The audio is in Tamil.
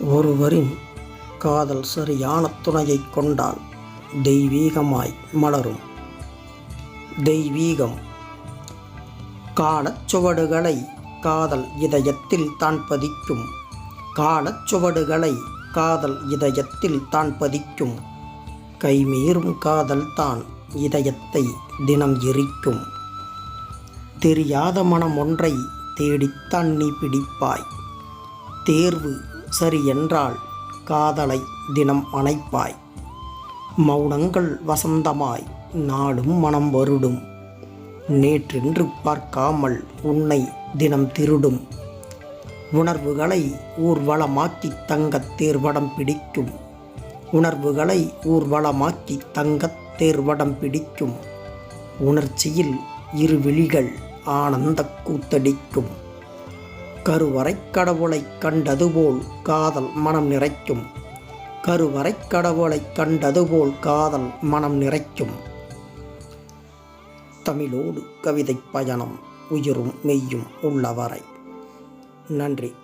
ஒருவரின் காதல் சரியான துணையைக் கொண்டால் தெய்வீகமாய் மலரும். தெய்வீகம். காலச்சுவடுகளை காதல் இதயத்தில் தான் பதிக்கும். காலச்சுவடுகளை காதல் இதயத்தில் தான் பதிக்கும். கைமீறும் காதல் தான் இதயத்தை தினம் எரிக்கும். தெரியாத மனம் ஒன்றை தேடித்தான் நீ பிடிப்பாய். தேர்வு சரி என்றால் காதலை தினம் அணைப்பாய். மௌனங்கள் வசந்தமாய் நாளும் மனம் வருடும். நேற்றென்று பார்க்காமல் உன்னை தினம் திருடும். உணர்வுகளை ஊர்வலமாக்கி தங்கத் தேர்வடம் பிடிக்கும். உணர்வுகளை ஊர்வலமாக்கி தங்கத் தேர்வடம் பிடிக்கும். உணர்ச்சியில் இரு விழிகள் ஆனந்த கூத்தடிக்கும். கருவறைக் கண்டது கண்டதுபோல் காதல் மனம் நிறைக்கும். கருவறைக் கண்டது கண்டதுபோல் காதல் மனம் நிறைக்கும். தமிழோடு கவிதை பயணம் உயிரும் மெய்யும் உள்ளவரை. நன்றி.